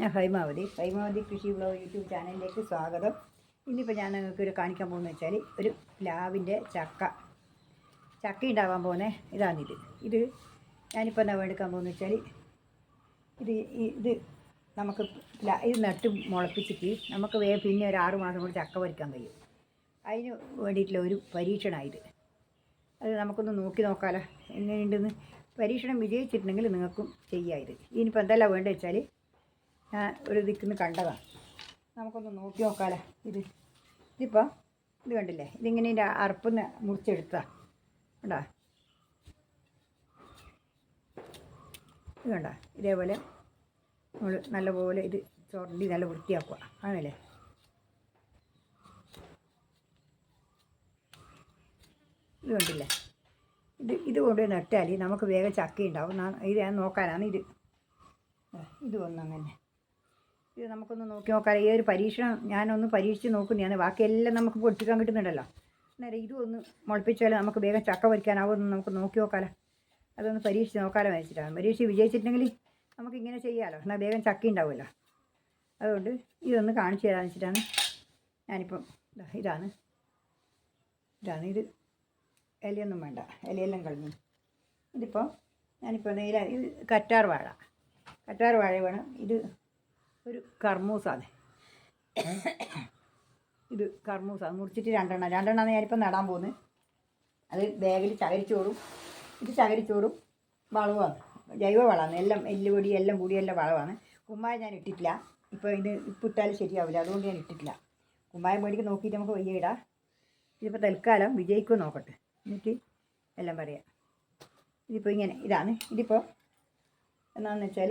ഞാൻ ഹൈമാവതി. ഹൈമാവതി കൃഷി blog YouTube ചാനലിലേക്ക് സ്വാഗതം. ഇന്നിപ്പോൾ ഞാൻ നിങ്ങൾക്ക് ഒരു കാണിക്കാൻ പോകുന്നത് വെച്ചാൽ ഒരു പ്ലാവിന്റെ ചക്ക. ചക്ക ഉണ്ടാവാൻ പോകുന്നത് ഇതാണിത്. ഇത് ഞാനിപ്പോൾ എന്താ എടുക്കാൻ പോകുന്നത് വെച്ചാൽ ഇത് ഇത് നമുക്ക് ഇത് നട്ട് മുളപ്പിച്ചിട്ട് നമുക്ക് വേ പിന്നെ ഒരു ആറ് മാസം കൂടി ചക്ക പറിക്കാൻ കഴിയും. അതിന് വേണ്ടിയിട്ടുള്ള ഒരു പരീക്ഷണമായത് അത് നമുക്കൊന്ന് നോക്കി നോക്കാമല്ലോ എങ്ങനെയുണ്ടെന്ന്. പരീക്ഷണം വിജയിച്ചിട്ടുണ്ടെങ്കിൽ നിങ്ങൾക്കും ചെയ്യാം ഇത്. ഇനിയിപ്പോൾ എന്തെല്ലാം വേണ്ടത് വെച്ചാൽ ഞാൻ ഒരു ദിക്കിന്ന് കണ്ടതാണ് നമുക്കൊന്ന് നോക്കി നോക്കാലോ. ഇത് ഇതിപ്പോൾ ഇത് കണ്ടില്ലേ? ഇതിങ്ങനെ ഇതിന്റെ അറുപ്പന്ന് മുറിച്ചെടുത്താ കണ്ടാ? ഇത് കണ്ട? ഇതേപോലെ നമ്മൾ നല്ലപോലെ ഇത് ചുരണ്ടി നല്ല വൃത്തിയാക്കുക. ആണല്ലേ? ഇത് കണ്ടില്ലേ? ഇത് ഇത് കൊണ്ട് നട്ടാൽ നമുക്ക് വേഗം ചക്കയുണ്ടാവും. ഇത് ഞാൻ നോക്കാനാണ് ഇത്. ഇത് വന്നങ്ങനെ. ഇത് നമുക്കൊന്ന് നോക്കി നോക്കാം. ഈ ഒരു പരീക്ഷണം ഞാനൊന്ന് പരീക്ഷിച്ച് നോക്കുന്നതാണ്. ബാക്കിയെല്ലാം നമുക്ക് പൊട്ടിക്കാൻ കിട്ടുന്നുണ്ടല്ലോ. അന്നേരം ഇതും ഒന്ന് മുളപ്പിച്ചാൽ നമുക്ക് വേഗം ചക്ക പൊരിക്കാനാവുമെന്ന് നമുക്ക് നോക്കി നോക്കാമല്ലോ അതൊന്ന് പരീക്ഷിച്ച് നോക്കാലോ വെച്ചിട്ടാണ് പരീക്ഷ വിജയിച്ചിട്ടുണ്ടെങ്കിൽ നമുക്ക് ഇങ്ങനെ ചെയ്യാമല്ലോ എന്നാൽ വേഗം ചക്ക ഉണ്ടാവുമല്ലോ. അതുകൊണ്ട് ഇതൊന്ന് കാണിച്ചു തരാമെന്ന് വെച്ചിട്ടാണ് ഞാനിപ്പം ഇതാണ്. ഇതാണ് ഇത്. ഇലയൊന്നും വേണ്ട. ഇലയെല്ലാം കളഞ്ഞു. ഇതിപ്പോൾ ഞാനിപ്പോൾ ഇത് കറ്റാർ വാഴ. കറ്റാർ വാഴ വേണം ഇത് ഒരു കർമ്മൂസാണ് ഇത് കർമ്മൂസാണ് മുറിച്ചിട്ട് രണ്ടെണ്ണം. രണ്ടെണ്ണം ഞാനിപ്പോൾ നടാൻ പോകുന്നത് അത് ബാഗിൽ ചകരിച്ചോറും ഇത് ചകരിച്ചോറും വളവാണ് ജൈവ വളമാണ് എല്ലാം എല്ലുപൊടി എല്ലാം കൂടി എല്ലാം വളമാണ് കുമ്മായ ഞാൻ ഇട്ടിട്ടില്ല. ഇപ്പോൾ ഇത് ഇപ്പം ഇട്ടാലും ശരിയാവില്ല. അതുകൊണ്ട് ഞാൻ ഇട്ടിട്ടില്ല. കുമ്മായ മേടിക്ക് നോക്കിയിട്ട് നമുക്ക് വയ്യ ഇടാം. ഇതിപ്പോൾ തൽക്കാലം വിജയിക്കുമോ നോക്കട്ടെ. എന്നിട്ട് എല്ലാം പറയാം. ഇതിപ്പോൾ ഇങ്ങനെ ഇതാണ്. ഇതിപ്പോൾ എന്നാന്ന് വെച്ചാൽ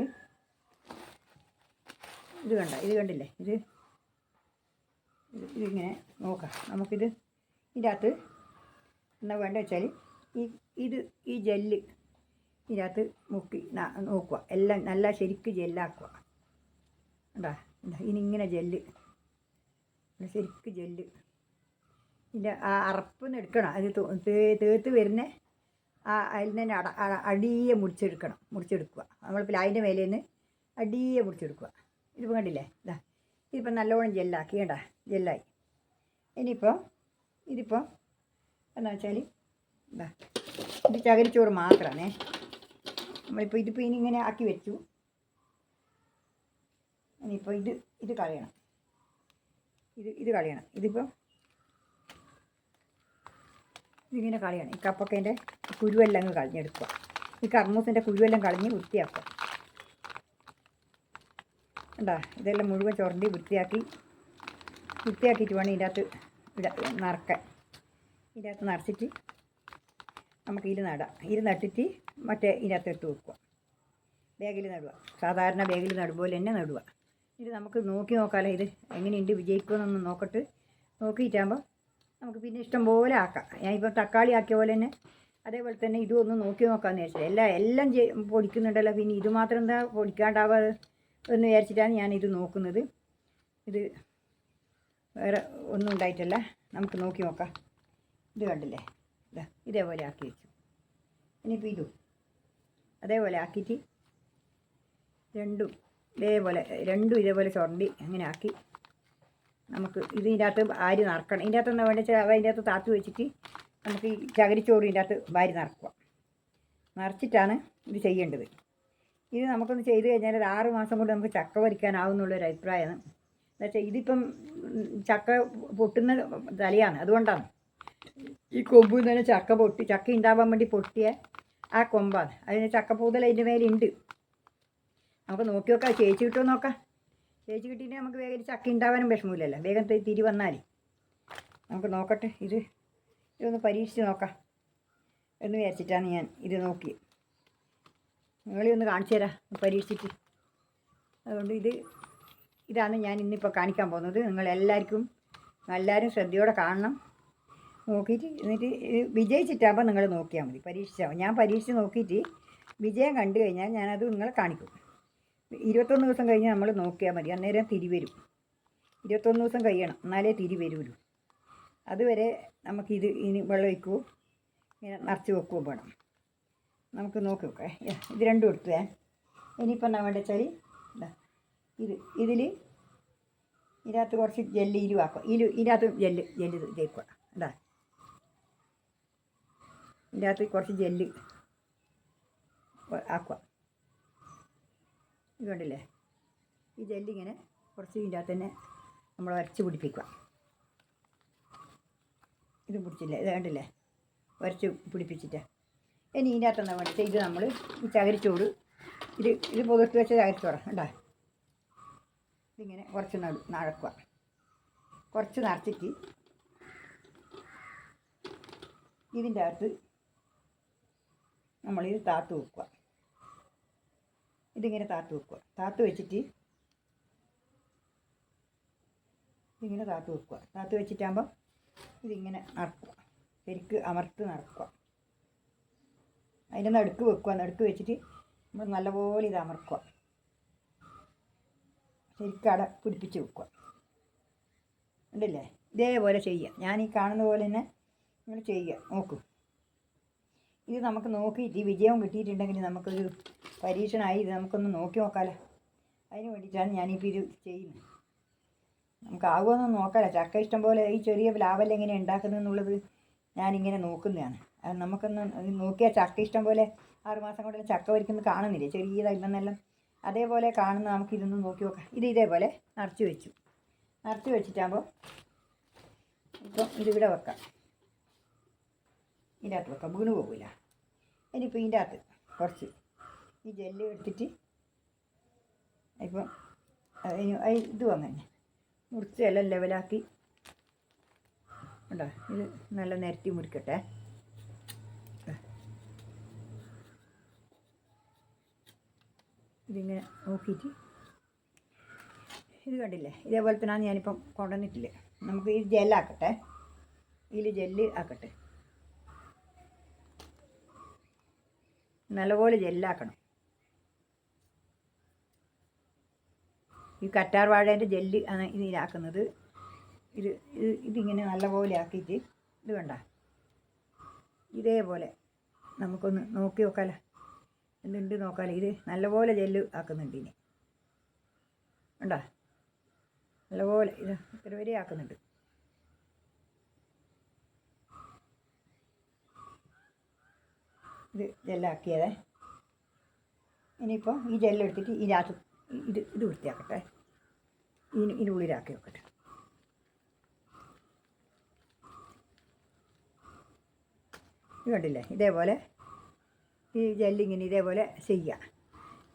ഇത് കണ്ട ഇത് കണ്ടില്ലേ? ഇത് ഇത് ഇതിങ്ങനെ നോക്കാം. നമുക്കിത് ഇതിന്റെ അകത്ത് എന്നാ വേണ്ട വെച്ചാൽ ഈ ഇത് ഈ ജെല്ല് ഇതിനകത്ത് മുക്കി നോക്കുക. എല്ലാം നല്ല ശരിക്ക് ജെല്ലാക്കുക. ഉണ്ടാ ഇനി ഇങ്ങനെ ജെല്ല്. ശരിക്ക് ജെല്ല്. ഇതിന്റെ ആ അറപ്പൊന്ന് എടുക്കണം. അത് തേത്ത് വരുന്ന ആ അതിൽ തന്നെ അട അടിയെ മുറിച്ചെടുക്കണം. മുറിച്ചെടുക്കുക. നമ്മൾ അതിന്റെ മേലെ നിന്ന് അടിയെ മുറിച്ചെടുക്കുക. ഇതിപ്പോൾ കണ്ടില്ലേ? ഇതാ ഇതിപ്പോൾ നല്ലോണം ജെല്ലാക്കി കേട്ടാ ജെല്ലായി ഇനിയിപ്പോൾ ഇതിപ്പോൾ എന്താ വെച്ചാൽ ഇതാ ഇത് ചകരിച്ചോറ് മാത്രമാണേ നമ്മളിപ്പോൾ ഇതിപ്പോൾ ഇനി ഇങ്ങനെ ആക്കി വെച്ചു. ഇനിയിപ്പോൾ ഇത് ഇത് കളയണം. ഇത് ഇത് കളയണം. ഇതിപ്പോൾ ഇതിങ്ങനെ കളയണം. ഈ കപ്പൊക്കേന്റെ കുരുവെല്ലാം അങ്ങ് കളഞ്ഞെടുക്കുക. ഈ കർമ്മൂസിന്റെ കുരുവെല്ലാം കളഞ്ഞ് വൃത്തിയാക്കുക. കണ്ടാ? ഇതെല്ലാം മുഴുവൻ ചുരണ്ടി വൃത്തിയാക്കി വൃത്തിയാക്കിയിട്ട് വേണം ഇതിന്റെ അകത്ത് ഇട നിറക്കാൻ ഇതിന്റെ അകത്ത് നിറച്ചിട്ട് നമുക്ക് ഇരു നടാം. ഇരു നട്ടിട്ട് മറ്റേ ഇതിനകത്ത് എടുത്ത് വെക്കുക. ബാഗിൽ നടുക. സാധാരണ ബാഗിൽ നടുപോലെ തന്നെ നടുക. ഇത് നമുക്ക് നോക്കി നോക്കാമല്ലോ ഇത് എങ്ങനെയുണ്ട് വിജയിക്കുമെന്നൊന്ന് നോക്കട്ട് നോക്കിയിട്ടാകുമ്പോൾ നമുക്ക് പിന്നെ ഇഷ്ടം പോലെ ആക്കാം. ഞാൻ ഞാനിപ്പോൾ തക്കാളി ആക്കിയ പോലെ തന്നെ അതേപോലെ തന്നെ ഇതും ഒന്ന് നോക്കി നോക്കാമെന്ന് വിചാരിച്ചത് എല്ലാം എല്ലാം പൊടിക്കുന്നുണ്ടല്ലോ. പിന്നെ ഇത് മാത്രം എന്താ പൊടിക്കാണ്ടാവാതെ എന്ന് വിചാരിച്ചിട്ടാണ് ഞാനിത് നോക്കുന്നത്. ഇത് വേറെ ഒന്നും ഉണ്ടായിട്ടല്ല. നമുക്ക് നോക്കി നോക്കാം. ഇത് കണ്ടില്ലേ? ഇതാ ഇതേപോലെ ആക്കി വെച്ചു. ഇനിയിപ്പോൾ ഇതും. അതേപോലെ ആക്കിയിട്ട് രണ്ടും ഇതേപോലെ രണ്ടും ഇതേപോലെ ചുരണ്ടി അങ്ങനെ ആക്കി നമുക്ക് ഇതിന്റെ അകത്ത് ആരി നറക്കണം. ഇതിന്റെ അകത്ത് എന്താ വേണ്ടത് അതിന്റെ അകത്ത് താത്തു വെച്ചിട്ട് നമുക്ക് ഈ ചകരിച്ചോറിന്റെ അകത്ത് വാരി നിറക്കുക. നിറച്ചിട്ടാണ് ഇത് ചെയ്യേണ്ടത്. ഇത് നമുക്കൊന്ന് ചെയ്ത് കഴിഞ്ഞാൽ ഒരു ആറ് മാസം കൊണ്ട് നമുക്ക് ചക്ക പറിക്കാനാവുന്നുള്ളൊരു അഭിപ്രായമാണ്. എന്നുവെച്ചാൽ ഇതിപ്പം ചക്ക പൊട്ടുന്ന തലയാണ് അതുകൊണ്ടാണ്. ഈ കൊമ്പ് തന്നെ ചക്ക പൊട്ടി ചക്ക ഉണ്ടാവാൻ വേണ്ടി പൊട്ടിയ ആ കൊമ്പാണ്. അതിന് ചക്കപ്പൂതൽ അതിന്റെ മേലുണ്ട്. നമുക്ക് നോക്കി നോക്കാം ചേച്ചി കിട്ടുമോ നോക്കാം. ചേച്ചി കിട്ടിയിട്ട് നമുക്ക് വേഗം ചക്ക ഉണ്ടാവാനും വിഷമമില്ലല്ലോ. വേഗം തിരി വന്നാൽ നമുക്ക് നോക്കട്ടെ ഇത് ഇതൊന്ന് പരീക്ഷിച്ച് നോക്കാം. എന്ന് വിചാരിച്ചിട്ടാണ് ഞാൻ ഇത് നോക്കി നിങ്ങളെ ഒന്ന് കാണിച്ചു തരാം പരീക്ഷിച്ചിട്ട്. അതുകൊണ്ട് ഇത് ഇതാണ് ഞാൻ ഇന്നിപ്പോൾ കാണിക്കാൻ പോകുന്നത്. നിങ്ങളെല്ലാവർക്കും എല്ലാവരും ശ്രദ്ധയോടെ കാണണം. നോക്കിയിട്ട് എന്നിട്ട് വിജയിച്ചിട്ടാകുമ്പോൾ നിങ്ങൾ നോക്കിയാൽ മതി പരീക്ഷിച്ചാൽ ഞാൻ പരീക്ഷിച്ച് നോക്കിയിട്ട് വിജയം കണ്ടു കഴിഞ്ഞാൽ ഞാനത് നിങ്ങളെ കാണിക്കും. ഇരുപത്തൊന്ന് ദിവസം കഴിഞ്ഞ് നമ്മൾ നോക്കിയാൽ മതി അന്നേരം തിരിവരും ഇരുപത്തൊന്ന് ദിവസം കഴിയണം എന്നാലേ തിരി വരുള്ളൂ. അതുവരെ നമുക്കിത് ഇനി വെള്ളം വയ്ക്കുമോ ഇങ്ങനെ നിറച്ച് വെക്കുകയും വേണം. നമുക്ക് നോക്കി നോക്കാം ഇത് രണ്ടും എടുത്തേ. ഇനിയിപ്പോൾ എന്നാ വേണ്ട വെച്ചാൽ ഇതാ ഇത് ഇതിൽ ഇതിനകത്ത് കുറച്ച് ജെല്ല് ഇരുവാക്കാം. ഇരു ഇതിനകത്ത് ജെല്ല് ജെല്ല് തേക്കുക എന്താ ഇതിനകത്ത് കുറച്ച് ജെല്ല് ആക്കുക ഇത് കണ്ടില്ലേ? ഈ ജെല്ലിങ്ങനെ കുറച്ച് ഇതിന്റെ അകത്ത് തന്നെ നമ്മൾ വരച്ച് പിടിപ്പിക്കുക ഇത് പിടിച്ചില്ലേ? ഇത് കണ്ടില്ലേ? വരച്ച് പിടിപ്പിച്ചിട്ട്. ഇനി ഇതിന്റെ അകത്ത് വേണ്ടത് ഇത് നമ്മൾ ഈ ചകരിച്ചോട് ഇത് ഇത് പുതിർത്ത് വെച്ച ചകരിച്ചോടാം കണ്ടാ? ഇതിങ്ങനെ കുറച്ച് നടു നടക്കുക. കുറച്ച് നിറച്ചിട്ട് ഇതിന്റെ അകത്ത് നമ്മളിത് താത്ത് വെക്കുക. ഇതിങ്ങനെ താത്ത് വെക്കുക. താത്ത് വെച്ചിട്ട് ഇതിങ്ങനെ താത്ത് വെക്കുക. താത്ത് വെച്ചിട്ടാകുമ്പം ഇതിങ്ങനെ നടക്കുക. ശരിക്ക് അമർത്ത് നടക്കുക. അതിന്റെ നടുക്ക് വെക്കുക. നടുക്ക് വെച്ചിട്ട് നമ്മൾ നല്ലപോലെ ഇത് അമർക്കുക. ശരിക്കും അട പിടിപ്പിച്ച് വെക്കുക. ഉണ്ടല്ലേ ഇതേപോലെ ചെയ്യുക. ഞാൻ ഈ കാണുന്ന പോലെ തന്നെ നിങ്ങൾ ചെയ്യുക. നോക്കൂ. ഇത് നമുക്ക് നോക്കിയിട്ട് വിജയം കിട്ടിയിട്ടുണ്ടെങ്കിൽ നമുക്കൊരു പരീക്ഷണമായി ഇത് നമുക്കൊന്ന് നോക്കി നോക്കാമല്ലോ അതിന് വേണ്ടിയിട്ടാണ് ഞാനിപ്പോൾ ഇത് ചെയ്യുന്നത്. നമുക്ക് ആകുമെന്ന് നോക്കാമല്ലോ ചക്ക ഇഷ്ടം പോലെ ഈ ചെറിയ പ്ലാവെല്ലാം എങ്ങനെ ഉണ്ടാക്കുന്നതെന്നുള്ളത് ഞാനിങ്ങനെ നോക്കുന്നതാണ്. നമുക്കൊന്ന് നോക്കിയാൽ ചക്ക ഇഷ്ടം പോലെ ആറുമാസം കൊണ്ട് ചക്ക വരിക്കുന്നത് കാണുന്നില്ലേ? ചെറിയതല്ലെന്നെല്ലാം അതേപോലെ കാണുന്ന നമുക്ക് ഇതൊന്ന് നോക്കി നോക്കാം. ഇത് ഇതേപോലെ നിറച്ച് വെച്ചു. നിറച്ച് വെച്ചിട്ടാകുമ്പോൾ ഇപ്പം ഇതിവിടെ വെക്കാം. ഇതിന്റെ അകത്ത് വെക്കാം. വീണ് പോകില്ല ഇനിയിപ്പോൾ ഇതിന്റെ അകത്ത് കുറച്ച് ഈ ജെല്ല് എടുത്തിട്ട് ഇപ്പം ഇത് വന്നെ മുറിച്ച് എല്ലാം ലെവലാക്കി ഉണ്ടോ? ഇത് നല്ല നിരത്തി മുറിക്കട്ടെ. ഇതിങ്ങനെ നോക്കിയിട്ട്. ഇത് കണ്ടില്ലേ? ഇതേപോലെ തന്നെയാണ് ഞാനിപ്പം കൊണ്ടുവന്നിട്ടില്ലേ? നമുക്ക് ഈ ജെല്ലാക്കട്ടെ ഇതിൽ ജെല്ല് ആക്കട്ടെ. നല്ലപോലെ ജെല്ലാക്കണം ഈ കറ്റാർ വാഴേന്റെ ജെല്ല് ആണ് ഇതിലാക്കുന്നത് ഇത് ഇത് ഇതിങ്ങനെ നല്ലപോലെ ആക്കിയിട്ട് ഇത് കണ്ട? ഇതേപോലെ നമുക്കൊന്ന് നോക്കി നോക്കാലോ. എന്തുണ്ട് നോക്കാലോ ഇത് നല്ലപോലെ ജെല്ല് ആക്കുന്നുണ്ട് ഇനി. കണ്ടോ? നല്ലപോലെ ഇത് ഇത്ര വരെ ആക്കുന്നുണ്ട്. ഇത് ജെല്ലാക്കിയതേ. ഇനിയിപ്പോൾ ഈ ജെല്ലെടുത്തിട്ട് ഇതിനകത്ത് ഇത് ഇത് വൃത്തിയാക്കട്ടെ. ഇതിന് ഇതിനുള്ളിലാക്കി വെക്കട്ടെ. ഇത് കണ്ടില്ലേ? ഇതേപോലെ ഈ ജെല്ലിങ്ങനെ ഇതേപോലെ ചെയ്യുക.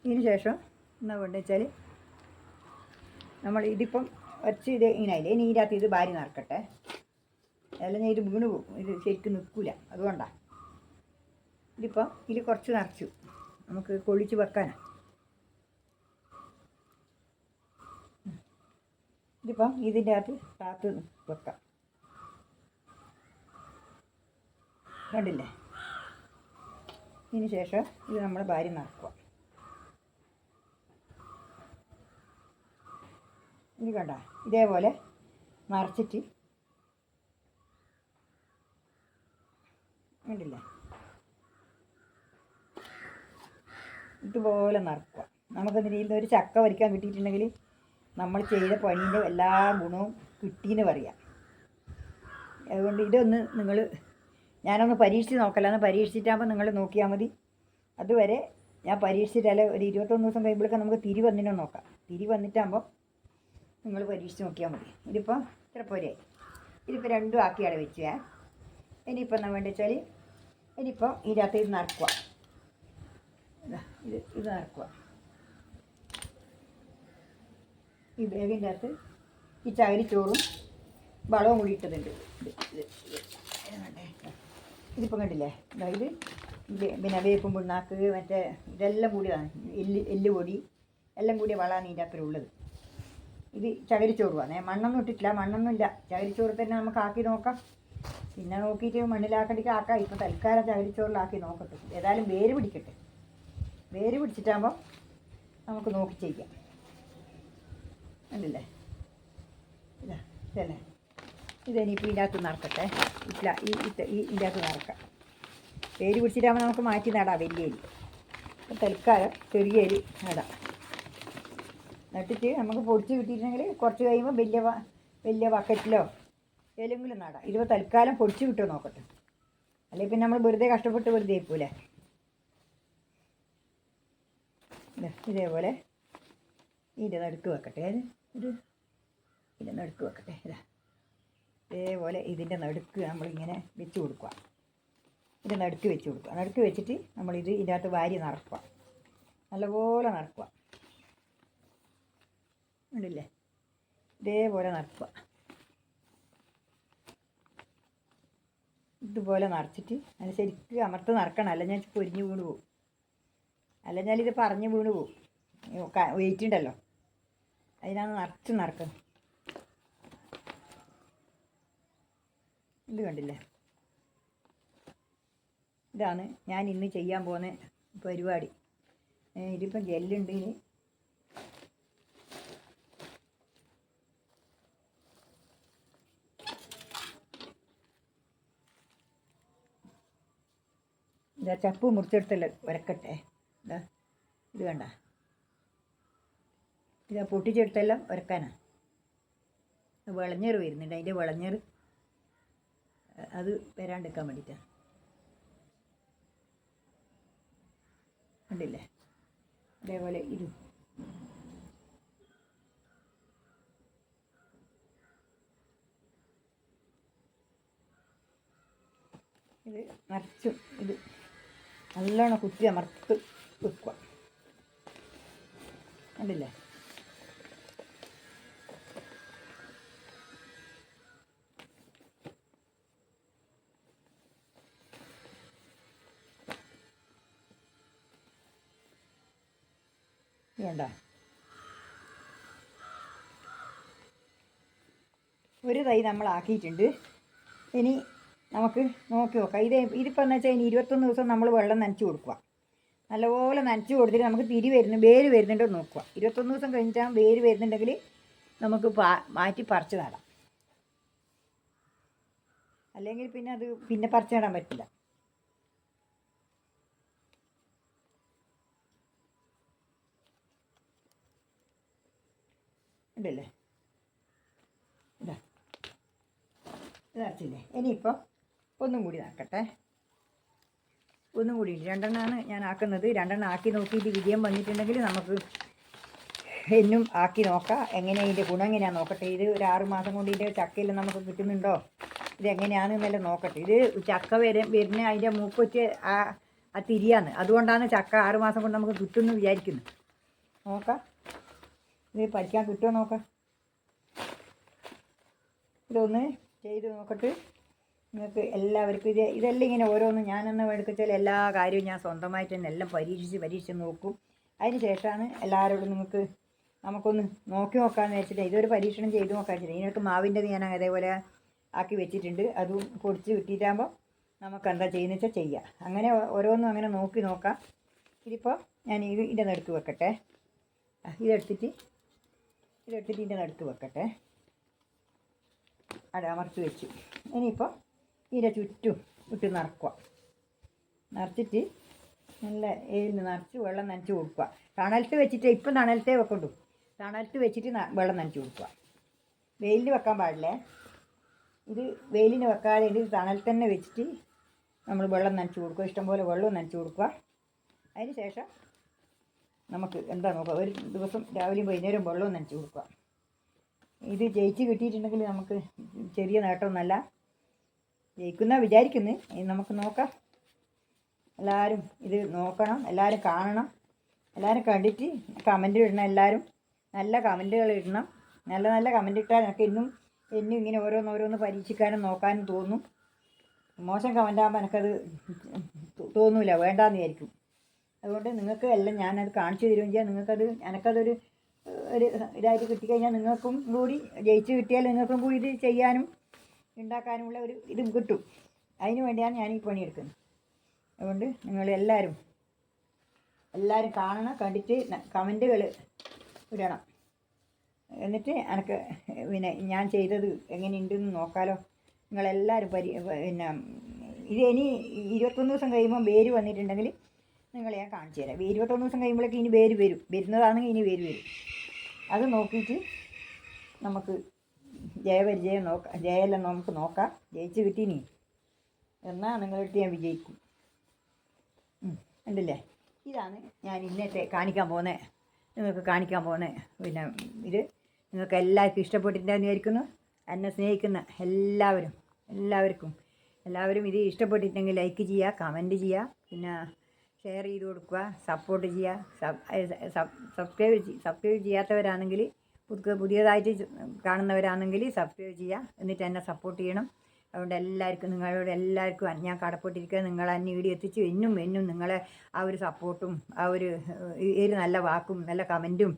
ഇതിന് ശേഷം എന്നാ വേണ്ടത് വെച്ചാൽ നമ്മൾ ഇതിപ്പം ഒച്ച ഇത് ഇങ്ങനെ ഇതിനകത്ത് ഇത് ഭാര്യ നടക്കട്ടെ അല്ലെങ്കിൽ ഇത് വീണ് പോകും. ഇത് ശരിക്കും നിൽക്കില്ല. അതുകൊണ്ടാണ് ഇതിപ്പം ഇതിൽ കുറച്ച് നിറച്ചു. നമുക്ക് കൊഴിച്ച് വെക്കാനാണ് ഇതിപ്പം ഇതിന്റെ അകത്ത് താത്ത് വെക്കാം. കണ്ടില്ലേ? ഇതിന് ശേഷം ഇത് നമ്മൾ ഭാര്യ നടക്കുക. ഇത് കണ്ട? ഇതേപോലെ മറിച്ചിട്ട് കണ്ടില്ലേ? ഇതുപോലെ നടക്കുക. നമുക്കതിന് ഇതിൽ ഒരു ചക്ക വരിക്കാൻ കിട്ടിയിട്ടുണ്ടെങ്കിൽ നമ്മൾ ചെയ്ത പണീന്റെ എല്ലാ ഗുണവും കിട്ടിയെന്ന് പറയാം. അതുകൊണ്ട് ഇതൊന്ന് നിങ്ങൾ ഞാനൊന്ന് പരീക്ഷിച്ച് നോക്കല്ല നോക്കലാന്ന് പരീക്ഷിച്ചിട്ടാകുമ്പോൾ നിങ്ങൾ നോക്കിയാൽ മതി. അതുവരെ ഞാൻ പരീക്ഷിച്ചിട്ടല്ല ഒരു ഇരുപത്തൊന്ന് ദിവസം കഴിയുമ്പോഴേക്കും നമുക്ക് തിരി വന്നിനോ നോക്കാം. തിരി വന്നിട്ടാകുമ്പോൾ നിങ്ങൾ പരീക്ഷിച്ച് നോക്കിയാൽ മതി. ഇതിപ്പോൾ ഇത്ര പോരെയായി. ഇതിപ്പോൾ രണ്ടും ആക്കിയാണ് വെച്ചേ ഇനിയിപ്പോൾ എന്താ വേണ്ടി വെച്ചാൽ ഇനിയിപ്പോൾ ഇതിനകത്ത് ഇത് നറക്കുക. ഇതാ, ഇത് നറക്കുക. ഈ ബാഗിന്റെ അകത്ത് ഈ ചകിരിച്ചോറും വളവും കൂടി ഇട്ടതുണ്ട്. ഇത് ഇത്? ഇതിപ്പം കണ്ടില്ലേ? അതായത് പിന്നെ വേപ്പും പിണ്ണാക്ക് മറ്റേ ഇതെല്ലാം കൂടിയതാണ് എല്ല് എല്ല് പൊടി എല്ലാം കൂടിയ വളമാണ് ഇതിന്റെ ഉള്ളത് ഇത് ചകരിച്ചോറുവാണ് മണ്ണൊന്നും ഇട്ടിട്ടില്ല മണ്ണൊന്നും ഇല്ല. ചകരിച്ചോറ് തന്നെ നമുക്ക് ആക്കി നോക്കാം. പിന്നെ നോക്കിയിട്ട് മണ്ണിലാക്കണ്ടിക്ക് ആക്കാം. ഇപ്പം തൽക്കാലം ചകരിച്ചോറിലാക്കി നോക്കട്ടെ. ഏതായാലും വേര് പിടിക്കട്ടെ. വേര് പിടിച്ചിട്ടാകുമ്പോൾ നമുക്ക് നോക്കി ചെയ്യാം കണ്ടില്ലേ? ഇതാ ഇതല്ലേ? ഇതെനിയിപ്പോൾ ഇതിന്റെ അകത്ത് നടക്കട്ടെ. ഇല്ല ഈ ഈ ഇതിന്റെ അകത്ത് നടക്കാം. വേര് പിടിച്ചിട്ടാകുമ്പോൾ നമുക്ക് മാറ്റി നടാം വലിയ അപ്പം തൽക്കാലം ചെറിയ എരി നടാം. നട്ടിട്ട് നമുക്ക് പൊടിച്ച് കിട്ടിയിട്ടുണ്ടെങ്കിൽ കുറച്ച് കഴിയുമ്പോൾ വലിയ വലിയ ബക്കറ്റിലോ ഏതെങ്കിലും നടാം. ഇതിപ്പോൾ തൽക്കാലം പൊടിച്ച് കിട്ടുമോ നോക്കട്ടെ. അല്ലെങ്കിൽ പിന്നെ നമ്മൾ വെറുതെ കഷ്ടപ്പെട്ട് വെറുതെ ആയിപ്പോലെ ഇതേപോലെ. ഇതിന്റെ നടുക്ക് വെക്കട്ടെ. ഇത് ഇതിന്റെ നടുക്ക് വെക്കട്ടെ. ഇതാ. ഇതേപോലെ ഇതിന്റെ നടുക്ക് നമ്മളിങ്ങനെ വെച്ച് കൊടുക്കുക. ഇതിന്റെ നടുക്ക് വെച്ച് കൊടുക്കുക. നടുക്ക് വെച്ചിട്ട് നമ്മളിത് ഇതിന്റെ അകത്ത് വാരി നിറക്കുക. നല്ലപോലെ നിറക്കുക. ഉണ്ടല്ലേ ഇതേപോലെ നിറക്കുക. ഇതുപോലെ നിറച്ചിട്ട് അതിന് ശരിക്ക് അമർത്ത് നിറക്കണം. അല്ല ഞാൻ പൊരിഞ്ഞ് വീണ് പോകും അല്ല ഞാനിത് പറഞ്ഞ് വീണ് പോകും വെയിറ്റ് ഉണ്ടല്ലോ. അതിനാണ് നിറച്ച് നിറക്കണം ഇത് കണ്ടില്ലേ? ഇതാണ് ഞാൻ ഇന്ന് ചെയ്യാൻ പോകുന്ന പരിപാടി. ഇതിപ്പം ജെല്ലുണ്ട് ഇനി. ഇതാ ചപ്പ് മുറിച്ചെടുത്തല്ലേ? ഉരക്കട്ടെ ഇതാ ഇത് വേണ്ട. ഇതാ പൊട്ടിച്ചെടുത്തെല്ലാം ഉരക്കാനാ വിളഞ്ഞേറ് വരുന്നുണ്ട്. അതിന്റെ വിളഞ്ഞേറ് അത് വരാണ്ടിരിക്കാൻ വേണ്ടിയിട്ടാണ് കണ്ടില്ലേ? അതേപോലെ ഇരു. ഇത് മറിച്ചു. ഇത് നല്ലോണം കുത്തി അമർത്ത് വെക്കുക. കണ്ടില്ലേ? കണ്ടോ ഒരു തൈ നമ്മൾ ആക്കിയിട്ടുണ്ട്. ഇനി നമുക്ക് നോക്കി നോക്കാം. ഇത് ഇതിപ്പോൾ എന്ന് വെച്ചാൽ ഇനി ഇരുപത്തൊന്ന് ദിവസം നമ്മൾ വെള്ളം നനച്ച് കൊടുക്കുക. നല്ലപോലെ നനച്ച് കൊടുത്തിട്ട് നമുക്ക് തിരി വരുന്നു വേര് വരുന്നുണ്ടോ നോക്കുക. ഇരുപത്തൊന്ന് ദിവസം കഴിഞ്ഞിട്ടാൽ വേര് വരുന്നുണ്ടെങ്കിൽ നമുക്ക് മാറ്റി പറിച്ചു നടാം. അല്ലെങ്കിൽ പിന്നെ അത് പിന്നെ പറിച്ച് നടാൻ പറ്റില്ല. ഉണ്ടല്ലേ? ഇതാ. ഇതടച്ചില്ലേ ഇനിയിപ്പോൾ ഒന്നും കൂടി ആക്കട്ടെ. ഒന്നും കൂടി. രണ്ടെണ്ണമാണ് ഞാൻ ആക്കുന്നത്. രണ്ടെണ്ണം ആക്കി നോക്കിയിട്ട് വിജയം വന്നിട്ടുണ്ടെങ്കിൽ നമുക്ക് എന്നും ആക്കി നോക്കാം. എങ്ങനെയാണ് ഇതിന്റെ ഗുണം എങ്ങനെയാണ് നോക്കട്ടെ? ഇത് ഒരു ആറ് മാസം കൊണ്ട് ഇതിന്റെ ചക്കയിൽ നമുക്ക് കിട്ടുന്നുണ്ടോ? ഇത് എങ്ങനെയാണെന്നെല്ലാം നോക്കട്ടെ. ഇത് ചക്ക വരെ വരുന്ന അതിന്റെ മൂക്ക് ആ ആ തിരിയാന്ന് അതുകൊണ്ടാണ് ചക്ക ആറ് മാസം കൊണ്ട് നമുക്ക് കിട്ടുമെന്ന് വിചാരിക്കുന്നു. നോക്കാം. ഇത് പഠിക്കാൻ കിട്ടുമോ നോക്കാം. ഇതൊന്ന് ചെയ്ത് നോക്കട്ട്. നിങ്ങൾക്ക് എല്ലാവർക്കും ഇത് ഇതെല്ലാം ഇങ്ങനെ ഓരോന്ന് ഞാനെന്ന് എടുക്കച്ചാൽ എല്ലാ കാര്യവും ഞാൻ സ്വന്തമായിട്ട് തന്നെ എല്ലാം പരീക്ഷിച്ച് പരീക്ഷിച്ച് നോക്കും. അതിന് ശേഷമാണ് എല്ലാവരോടും നിങ്ങൾക്ക് നമുക്കൊന്ന് നോക്കി നോക്കാമെന്ന് വെച്ചിട്ട് ഇതൊരു പരീക്ഷണം ചെയ്ത് നോക്കാൻ വെച്ചിട്ട് ഇതിനൊക്കെ മാവിന്റെ ഞാൻ അതേപോലെ ആക്കി വെച്ചിട്ടുണ്ട്. അതും പൊടിച്ച് കിട്ടിയിട്ടാകുമ്പോൾ നമുക്ക് എന്താ ചെയ്യുന്നത് വെച്ചാൽ ചെയ്യാം. അങ്ങനെ ഓരോന്നും അങ്ങനെ നോക്കി നോക്കാം. ഇതിപ്പോൾ ഞാൻ ഇത് ഇതിന്റെ നടുക്ക് വെക്കട്ടെ. ഇതെടുത്തിട്ട് ഇതെടുത്തിട്ട് ഇതിന്റെ നടുക്ക് വെക്കട്ടെ. അവിടെ അമർത്തി വെച്ചു. ഇനിയിപ്പോൾ ഇതിന്റെ ചുറ്റും ഇട്ട് നിറക്കുക. നിറച്ചിട്ട് നല്ല ഏലിന് നിറച്ച് വെള്ളം നനച്ച് കൊടുക്കുക. തണലത്ത് വെച്ചിട്ട് ഇപ്പം തണലത്തേ വെക്കണ്ടു. തണലത്ത് വെച്ചിട്ട് വെള്ളം നനച്ച് കൊടുക്കുക. വെയിലിന് വെക്കാൻ പാടില്ലേ? ഇത് വെയിലിന് വെക്കാതെ ഇത് തണലത്ത് തന്നെ വെച്ചിട്ട് നമ്മൾ വെള്ളം നനച്ച് കൊടുക്കുക. ഇഷ്ടംപോലെ വെള്ളവും നനച്ച് കൊടുക്കുക. അതിന് ശേഷം നമുക്ക് എന്താ നോക്കുക ഒരു ദിവസം രാവിലെയും വൈകുന്നേരം വെള്ളം നനച്ച് കൊടുക്കുക. ഇത് ജയിച്ച് കിട്ടിയിട്ടുണ്ടെങ്കിൽ നമുക്ക് ചെറിയ നേട്ടമൊന്നല്ല ജയിക്കുന്ന വിചാരിക്കുന്നു. ഇനി നമുക്ക് നോക്കാം. എല്ലാവരും ഇത് നോക്കണം എല്ലാവരും കാണണം. എല്ലാവരും കണ്ടിട്ട് കമന്റ് ഇടണം എല്ലാവരും നല്ല കമന്റുകൾ ഇടണം. നല്ല നല്ല കമന്റ് ഇട്ടാൽ എനിക്ക് ഇന്നും എന്നും ഇങ്ങനെ ഓരോന്നോരോന്ന് ഓരോന്ന് പരീക്ഷിക്കാനും നോക്കാനും തോന്നും. മോശം കമന്റ് ആകുമ്പോൾ എനിക്കത് തോന്നൂല വേണ്ടാന്ന് വിചാരിക്കും. അതുകൊണ്ട് നിങ്ങൾക്ക് എല്ലാം ഞാനത് കാണിച്ചു തരുമെന്ന് ചെയ്യാം. നിങ്ങൾക്കത് എനിക്കതൊരു ഒരു ഇതായിട്ട് കിട്ടിക്കഴിഞ്ഞാൽ നിങ്ങൾക്കും കൂടി ജയിച്ച് കിട്ടിയാൽ നിങ്ങൾക്കും കൂടി ഇത് ചെയ്യാനും ഉണ്ടാക്കാനുമുള്ള ഒരു ഇതും കിട്ടും. അതിന് വേണ്ടിയാണ് ഞാൻ ഈ പണിയെടുക്കുന്നത് അതുകൊണ്ട് നിങ്ങൾ എല്ലാവരും എല്ലാവരും കാണണം കണ്ടിട്ട് കമന്റുകൾ ഇടണം. എന്നിട്ട് എനിക്ക് പിന്നെ ഞാൻ ചെയ്തത് എങ്ങനെയുണ്ടെന്ന് നോക്കാലോ. നിങ്ങളെല്ലാവരും പരി പിന്നെ ഇത് ഇനി ഇരുപത്തൊന്ന് ദിവസം കഴിയുമ്പോൾ വേര് വന്നിട്ടുണ്ടെങ്കിൽ നിങ്ങളെ ഞാൻ കാണിച്ചു തരാം. ഇരുപത്തൊന്ന് ദിവസം കഴിയുമ്പോഴേക്ക് ഇനി വേര് വരും. വരുന്നതാണെങ്കിൽ ഇനി വേര് വരും. അത് നോക്കിയിട്ട് നമുക്ക് ജയപരിചയം നോക്കാം ജയമെല്ലാം നമുക്ക് നോക്കാം. ജയിച്ച് കിട്ടീനി. എന്നാൽ നിങ്ങളെടുത്ത് ഞാൻ വിജയിക്കും. ഉണ്ടല്ലേ ഇതാണ് ഞാൻ ഇന്നത്തെ കാണിക്കാൻ പോകുന്നത് നിങ്ങൾക്ക് കാണിക്കാൻ പോകുന്നത് പിന്നെ ഇത് നിങ്ങൾക്ക് എല്ലാവർക്കും ഇഷ്ടപ്പെട്ടിട്ടുണ്ടെന്ന് വിചാരിക്കുന്നു. എന്നെ സ്നേഹിക്കുന്ന എല്ലാവരും എല്ലാവർക്കും എല്ലാവരും ഇത് ഇഷ്ടപ്പെട്ടിട്ടുണ്ടെങ്കിൽ ലൈക്ക് ചെയ്യുക കമന്റ് ചെയ്യുക. പിന്നെ ഷെയർ ചെയ്ത് കൊടുക്കുക സപ്പോർട്ട് ചെയ്യുക സബ് സബ് സബ്സ്ക്രൈബ് സബ്സ്ക്രൈബ് ചെയ്യാത്തവരാണെങ്കിൽ പുതുക്ക പുതിയതായിട്ട് കാണുന്നവരാണെങ്കിൽ സബ്സ്ക്രൈബ് ചെയ്യുക എന്നിട്ട് എന്നെ സപ്പോർട്ട് ചെയ്യണം. അതുകൊണ്ട് എല്ലാവർക്കും നിങ്ങളോട് എല്ലാവർക്കും ഞാൻ കടപ്പെട്ടിരിക്കുക. നിങ്ങൾ എന്നെ വീഡിയോ എത്തിച്ചു. എന്നും എന്നും നിങ്ങളെ ആ ഒരു സപ്പോർട്ടും ആ ഒരു ഒരു നല്ല വാക്കും നല്ല കമന്റും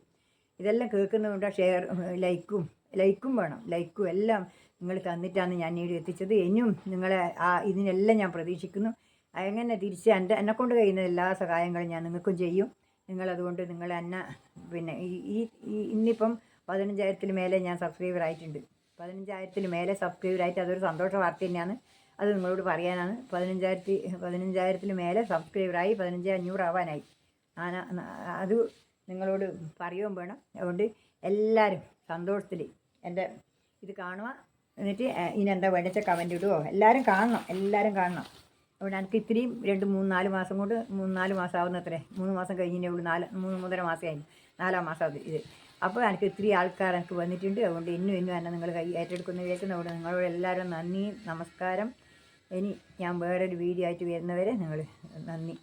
ഇതെല്ലാം കേൾക്കുന്നതുകൊണ്ട് ഷെയർ ലൈക്കും ലൈക്കും വേണം. ലൈക്കും എല്ലാം നിങ്ങൾ തന്നിട്ടാണ് ഞാൻ വീഡിയോ എത്തിച്ചത്. എന്നും നിങ്ങളെ ആ ഇതിനെല്ലാം ഞാൻ പ്രതീക്ഷിക്കുന്നു. അങ്ങനെ തിരിച്ച് എന്റെ എന്നെക്കൊണ്ട് കഴിയുന്ന എല്ലാ സഹായങ്ങളും ഞാൻ നിങ്ങൾക്കും ചെയ്യും. നിങ്ങളതുകൊണ്ട് നിങ്ങൾ എന്നെ പിന്നെ ഈ ഈ ഇന്നിപ്പം പതിനഞ്ചായിരത്തിന് മേലെ ഞാൻ സബ്സ്ക്രൈബർ ആയിട്ടുണ്ട്. പതിനഞ്ചായിരത്തിന് മേലെ സബ്സ്ക്രൈബർ ആയിട്ട് അതൊരു സന്തോഷ വാർത്ത തന്നെയാണ്. അത് നിങ്ങളോട് പറയാനാണ്. പതിനഞ്ചായിരത്തി പതിനഞ്ചായിരത്തിന് മേലെ സബ്സ്ക്രൈബറായി പതിനഞ്ച് അഞ്ഞൂറ് ആവാനായി. ഞാൻ അത് നിങ്ങളോട് പറയുകയും വേണം. അതുകൊണ്ട് എല്ലാവരും സന്തോഷത്തിൽ എന്റെ ഇത് കാണുക. എന്നിട്ട് ഇനി എന്താ വേണ്ടച്ച കമന്റ് ഇടുവോ? എല്ലാവരും കാണണം. എല്ലാവരും കാണണം. അതുകൊണ്ട് എനിക്ക് ഇത്രയും രണ്ട് മൂന്ന് നാല് മാസം കൊണ്ട് മൂന്ന് നാല് മാസം ആവുന്നത്രേ മൂന്ന് മാസം കഴിഞ്ഞതിന്റെ ഉള്ളൂ നാല് മൂന്ന് മൂന്നര മാസമായി നാലാം മാസം ഇത്. അപ്പോൾ എനിക്ക് ഇത്രയും ആൾക്കാർ എനിക്ക് വന്നിട്ടുണ്ട്. അതുകൊണ്ട് ഇന്നും ഇന്നും എന്നെ നിങ്ങൾ കൈ ഏറ്റെടുക്കുന്ന വിചാരിക്കുന്നതുകൊണ്ട് നിങ്ങളോട് എല്ലാവരും നന്ദി നമസ്കാരം. ഇനി ഞാൻ വേറൊരു വീഡിയോ ആയിട്ട് വരുന്നവരെ നിങ്ങൾ നന്ദി.